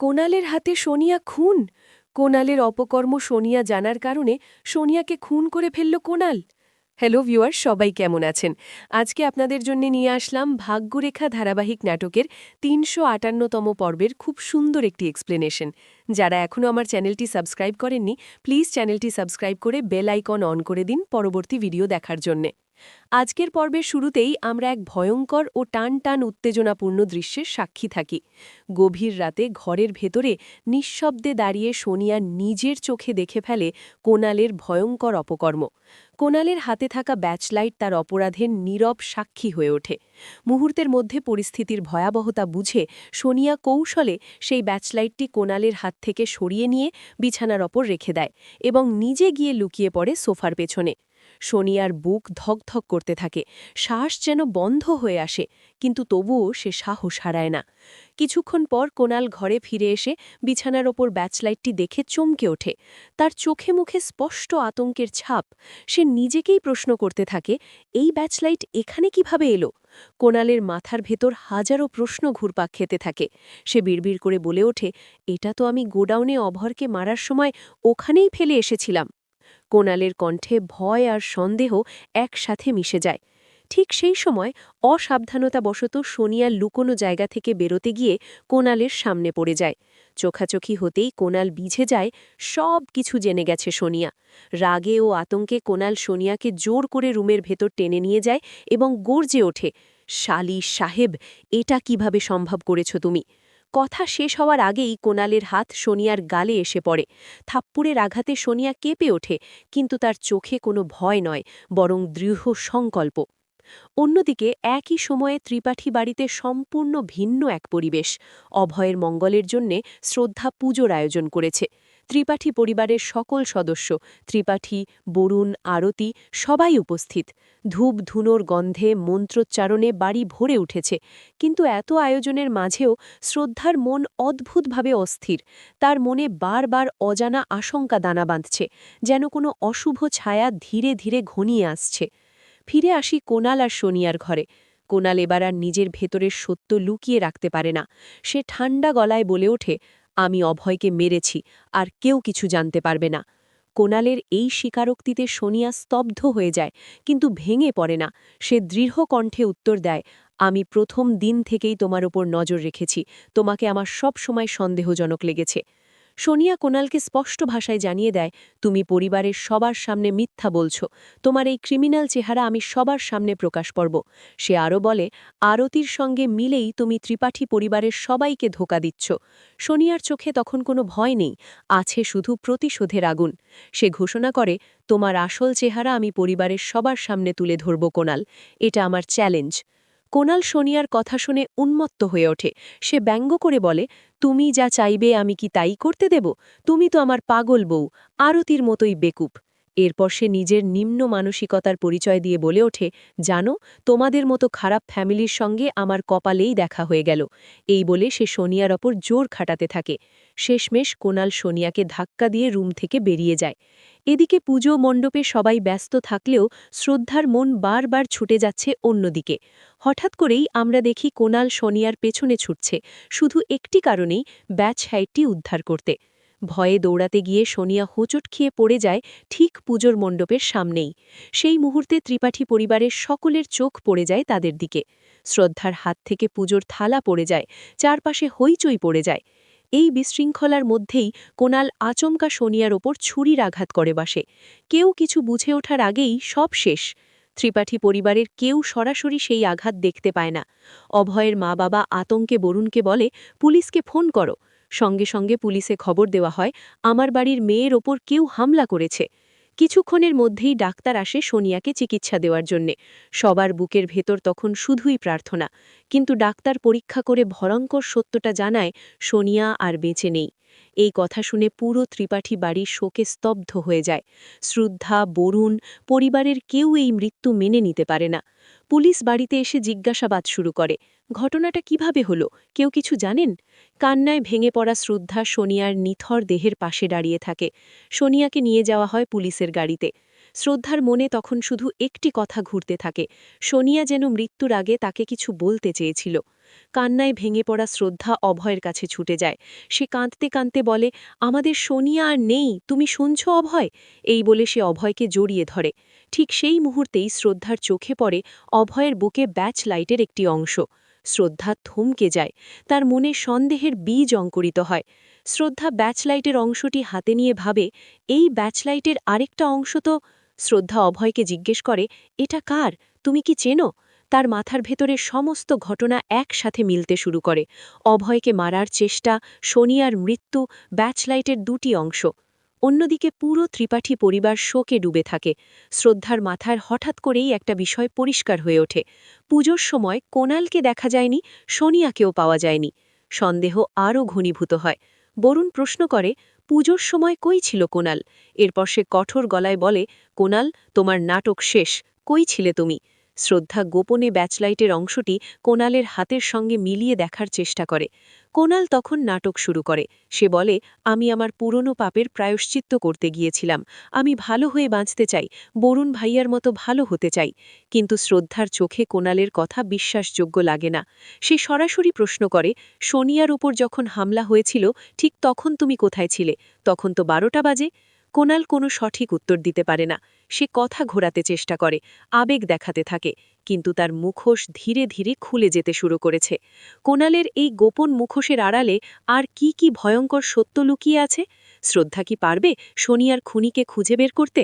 কোনালের হাতে সোনিয়া খুন। কোনালের অপকর্ম সোনিয়া জানার কারণে সোনিয়াকে খুন করে ফেলল কোনাল হ্যালো ভিউয়ার সবাই কেমন আছেন? আজকে আপনাদের জন্য নিয়ে আসলাম ভাগ্যরেখা ধারাবাহিক নাটকের তিনশো আটান্নতম পর্বের খুব সুন্দর একটি এক্সপ্লেনেশন যারা এখনও আমার চ্যানেলটি সাবস্ক্রাইব করেননি প্লিজ চ্যানেলটি সাবস্ক্রাইব করে বেল আইকন অন করে দিন পরবর্তী ভিডিও দেখার জন্যে। আজকের পর্বের শুরুতেই আমরা এক ভয়ঙ্কর ও টান টান উত্তেজনাপূর্ণ দৃশ্যের সাক্ষী থাকি। গভীর রাতে ঘরের ভেতরে নিঃশব্দে দাঁড়িয়ে সোনিয়া নিজের চোখে দেখে ফেলে কোনালের ভয়ঙ্কর অপকর্ম। কোনালের হাতে থাকা ব্যাচলাইট তার অপরাধের নীরব সাক্ষী হয়ে ওঠে। মুহূর্তের মধ্যে পরিস্থিতির ভয়াবহতা বুঝে সোনিয়া কৌশলে সেই ব্যাচলাইটটি কোনালের হাত থেকে সরিয়ে নিয়ে বিছানার ওপর রেখে দেয় এবং নিজে গিয়ে লুকিয়ে পড়ে সোফার পেছনে। সোনিয়ার বুক ধকধক করতে থাকে। শ্বাস যেন বন্ধ হয়ে আসে, কিন্তু তবুও সে সাহস হারায় না। কিছুক্ষণ পর কোনাল ঘরে ফিরে এসে বিছানার ওপর ব্যাচলাইটটি দেখে চমকে ওঠে। তার চোখে মুখে স্পষ্ট আতঙ্কের ছাপ। সে নিজেকেই প্রশ্ন করতে থাকে, এই ব্যাচলাইট এখানে কীভাবে এলো? কোনালের মাথার ভেতর হাজারো প্রশ্ন ঘুরপাক খেতে থাকে। সে বিড়বিড় করে বলে ওঠে, এটা তো আমি গোডাউনে অভরকে মারার সময় ওখানেই ফেলে এসেছিলাম। কোনালের কণ্ঠে ভয় আর সন্দেহ একসাথে মিশে যায়। ঠিক সেই সময় অসাবধানতাবশত সোনিয়ার লুকোনো জায়গা থেকে বেরোতে গিয়ে কোনালের সামনে পড়ে যায়। চোখাচোখি হতেই কোনাল বিঝে যায়, সব কিছু জেনে গেছে সোনিয়া। রাগে ও আতঙ্কে কোনাল সোনিয়াকে জোর করে রুমের ভেতর টেনে নিয়ে যায় এবং গর্জে ওঠে শালি সাহেব, এটা কীভাবে সম্ভব করেছ তুমি? কথা শেষ হওয়ার আগেই কোনালের হাত সোনিয়ার গালে এসে পড়ে। থাপ্পুরের আঘাতে সোনিয়া কেঁপে ওঠে, কিন্তু তার চোখে কোনো ভয় নয়, বরং দৃঢ় সংকল্প। অন্যদিকে একই সময়ে ত্রিপাঠী বাড়িতে সম্পূর্ণ ভিন্ন এক পরিবেশ। অভয়ের মঙ্গলের জন্যে শ্রদ্ধা পুজোর আয়োজন করেছে। ত্রিপাঠী পরিবারের সকল সদস্য, ত্রিপাঠী, বরুণ, আরতি, সবাই উপস্থিত। ধূপ ধুনোর গন্ধে মন্ত্রোচ্চারণে বাড়ি ভরে উঠেছে, কিন্তু এত আয়োজনের মাঝেও শ্রদ্ধার মন অদ্ভুতভাবে অস্থির। তার মনে বারবার অজানা আশঙ্কা দানা বাঁধছে, যেন কোনো অশুভ ছায়া ধীরে ধীরে ঘনিয়ে আসছে। ফিরে আসি কোনাল আর সোনিয়ার ঘরে। কোনাল এবার আর নিজের ভেতরের সত্য লুকিয়ে রাখতে পারে না। সে ঠান্ডা গলায় বলে ওঠে আমি অভয়কে মেরেছি, আর কেউ কিছু জানতে পারবে না। কোনালের এই স্বীকারোক্তিতে সোনিয়া স্তব্ধ হয়ে যায়, কিন্তু ভেঙে পড়ে না। সে দৃঢ় কণ্ঠে উত্তর দেয়, আমি প্রথম দিন থেকেই তোমার ওপর নজর রেখেছি। তোমাকে আমার সব সময় সন্দেহজনক লেগেছে। সোনিয়া কোনালকে স্পষ্ট ভাষায় জানিয়ে দেয়, তুমি পরিবারের সবার সামনে মিথ্যা বলছ। তোমার এই ক্রিমিনাল চেহারা আমি সবার সামনে প্রকাশ করব। সে আরও বলে, আরতির সঙ্গে মিলেই তুমি ত্রিপাঠী পরিবারের সবাইকে ধোকা দিচ্ছ। সোনিয়ার চোখে তখন কোনো ভয় নেই, আছে শুধু প্রতিশোধের আগুন। সে ঘোষণা করে, তোমার আসল চেহারা আমি পরিবারের সবার সামনে তুলে ধরব, কোনাল। এটা আমার চ্যালেঞ্জ। কোনাল সোনিয়ার কথা শুনে উন্মত্ত হয়ে ওঠে। সে ব্যঙ্গ করে বলে, তুমি যা চাইবে আমি কি তাই করতে দেব? তুমি তো আমার পাগল বউ, আরতির মতোই বেকুপ এরপর সে নিজের নিম্ন মানসিকতার পরিচয় দিয়ে বলে ওঠে, জানো, তোমাদের মতো খারাপ ফ্যামিলির সঙ্গে আমার কপালেই দেখা হয়ে গেল। এই বলে সে সোনিয়ার ওপর জোর খাটাতে থাকে। শেষমেশ কোনাল সোনিয়াকে ধাক্কা দিয়ে রুম থেকে বেরিয়ে যায়। এদিকে পুজো মণ্ডপে সবাই ব্যস্ত থাকলেও শ্রদ্ধার মন বারবার ছুটে যাচ্ছে অন্যদিকে। হঠাৎ করেই আমরা দেখি কোনাল সোনিয়ার পেছনে ছুটছে, শুধু একটি কারণেই ব্যাচ হাইটটি উদ্ধার করতে। ভয়ে দৌড়াতে গিয়ে সোনিয়া হোঁচট খেয়ে পড়ে যায় ঠিক পুজোর মণ্ডপের সামনেই। সেই মুহূর্তে ত্রিপাঠী পরিবারের সকলের চোখ পড়ে যায় তাদের দিকে। শ্রদ্ধার হাত থেকে পুজোর থালা পড়ে যায়, চারপাশে হইচই পড়ে যায়। এই বিশৃঙ্খলার মধ্যেই কোনাল আচমকা সোনিয়ার ওপর ছুরির আঘাত করে বাসে। কেউ কিছু বুঝে ওঠার আগেই সব শেষ। ত্রিপাঠী পরিবারের কেউ সরাসরি সেই আঘাত দেখতে পায় না। অভয়ের মা বাবা আতঙ্কে বরুণকে বলে, পুলিশকে ফোন করো। সঙ্গে সঙ্গে পুলিশে খবর দেওয়া হয়, আমার বাড়ির মেয়ের ওপর কেউ হামলা করেছে। কিছুক্ষণের মধ্যেই ডাক্তার আসে সোনিয়াকে চিকিৎসা দেওয়ার জন্যে। সবার বুকের ভেতর তখন শুধুই প্রার্থনা। কিন্তু ডাক্তার পরীক্ষা করে ভয়ঙ্কর সত্যটা জানায়, সোনিয়া আর বেঁচে নেই। এই কথা শুনে পুরো ত্রিপাঠী বাড়ির শোকে স্তব্ধ হয়ে যায়। শ্রদ্ধা, বরুণ, পরিবারের কেউ এই মৃত্যু মেনে নিতে পারে না। পুলিশ বাড়িতে এসে জিজ্ঞাসাবাদ শুরু করে, ঘটনাটা কীভাবে হলো? কেউ কিছু জানেন? কান্নায় ভেঙে পড়া শ্রদ্ধা সোনিয়ার নিথর দেহের পাশে দাঁড়িয়ে থাকে। সোনিয়াকে নিয়ে যাওয়া হয় পুলিশের গাড়িতে। শ্রদ্ধার মনে তখন শুধু একটি কথা ঘুরতে থাকে, সোনিয়া যেন মৃত্যুর আগে তাকে কিছু বলতে চেয়েছিল। কান্নায় ভেঙে পড়া শ্রদ্ধা অভয়ের কাছে ছুটে যায়। সে কাঁদতে কাঁদতে বলে, আমাদের সোনিয়া আর নেই, তুমি শুনছ অভয়? এই বলে সে অভয়কে জড়িয়ে ধরে। ঠিক সেই মুহূর্তেই শ্রদ্ধার চোখে পড়ে অভয়ের বুকে ব্যাচ লাইটের একটি অংশ। শ্রদ্ধা থমকে যায়, তার মনে সন্দেহের বীজ অঙ্কুরিত হয়। শ্রদ্ধা ব্যাচলাইটের অংশটি হাতে নিয়ে ভাবে, এই ব্যাচলাইটের আরেকটা অংশ তো শ্রদ্ধা অভয়কে জিজ্ঞেস করে, এটা কার? তুমি কি চেনো? তার মাথার ভেতরে সমস্ত ঘটনা একসাথে মিলতে শুরু করে। অভয়কে মারার চেষ্টা সোনিয়ার মৃত্যু, ব্যাচলাইটের দুটি অংশ। অন্যদিকে পুরো ত্রিপাঠী পরিবার শোকে ডুবে থাকে। শ্রদ্ধার মাথার হঠাৎ করেই একটা বিষয় পরিষ্কার হয়ে ওঠে। পুজোর সময় কোনালকে দেখা যায়নি সোনিয়াকেও পাওয়া যায়নি। সন্দেহ আরও ঘনীভূত হয়। বরুণ প্রশ্ন করে, পুজোর সময় কই ছিল কোনাল? এরপর সে কঠোর গলায় বলে, কোনাল, তোমার নাটক শেষ, কই ছিলে তুমি? শ্রদ্ধা গোপনে ব্যাচলাইটের অংশটি কোনালের হাতের সঙ্গে মিলিয়ে দেখার চেষ্টা করে। কোনাল তখন নাটক শুরু করে। সে বলে, আমি আমার পুরনো পাপের প্রায়শ্চিত্ত করতে গিয়েছিলাম। আমি ভালো হয়ে বাঁচতে চাই, বরুণ ভাইয়ার মতো ভালো হতে চাই। কিন্তু শ্রদ্ধার চোখে কোনালের কথা বিশ্বাসযোগ্য লাগে না। সে সরাসরি প্রশ্ন করে, সোনিয়ার উপর যখন হামলা হয়েছিল, ঠিক তখন তুমি কোথায় ছিলে? তখন তো বারোটা বাজে। কোনাল কোনো সঠিক উত্তর দিতে পারে না। সে কথা ঘোরাতে চেষ্টা করে, আবেগ দেখাতে থাকে, কিন্তু তার মুখোশ ধীরে ধীরে খুলে যেতে শুরু করেছে। কোনালের এই গোপন মুখোশের আড়ালে আর কি কি ভয়ঙ্কর সত্য লুকিয়ে আছে? শ্রদ্ধা কি পারবে সোনিয়ার খুনিকে খুঁজে বের করতে?